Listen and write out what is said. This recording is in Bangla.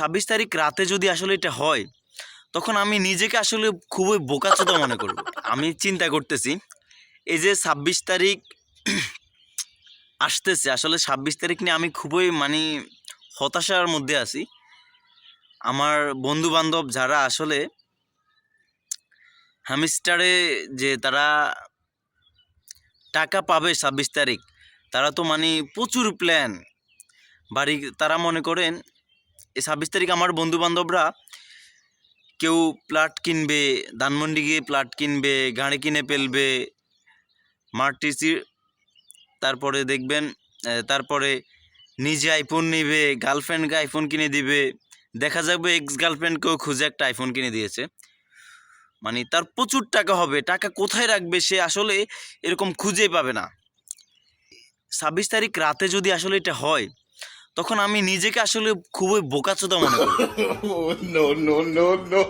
ছাব্বিশ তারিখ রাতে যদি আসলে এটা হয়, তখন আমি নিজেকে আসলে খুবই বোকাচোদা মনে করব। আমি চিন্তা করতেছি, এই যে ছাব্বিশ তারিখ আসতেছে, আসলে ছাব্বিশ তারিখ নিয়ে আমি খুবই মানে হতাশার মধ্যে আছি। আমার বন্ধু বান্ধব যারা আসলে হ্যামিস্টারে যে তারা টাকা পাবে ছাব্বিশ তারিখ, তারা তো মানে প্রচুর প্ল্যান বাড়ি, তারা মনে করেন এই ছাব্বিশ তারিখ আমার বন্ধু বান্ধবরা কেউ প্লাট কিনবে, ধানমন্ডি গিয়ে প্লাট কিনবে, গাড়ি কিনে ফেলবে মার্টিসি তারপরে দেখবেন তারপরে নিজে আইফোন নিবে গার্লফ্রেন্ডকে আইফোন কিনে দিবে। দেখা যাবে এক্স গার্লফ্রেন্ডকেও খুঁজে একটা আইফোন কিনে দিয়েছে। মানে তার প্রচুর টাকা হবে, টাকা কোথায় রাখবে সে আসলে এরকম খুঁজেই পাবে না। ছাব্বিশ তারিখ রাতে যদি আসলে এটা হয় তখন আমি নিজেকে আসলে খুবই বোকাচোদা মনে করি নো নো নো no.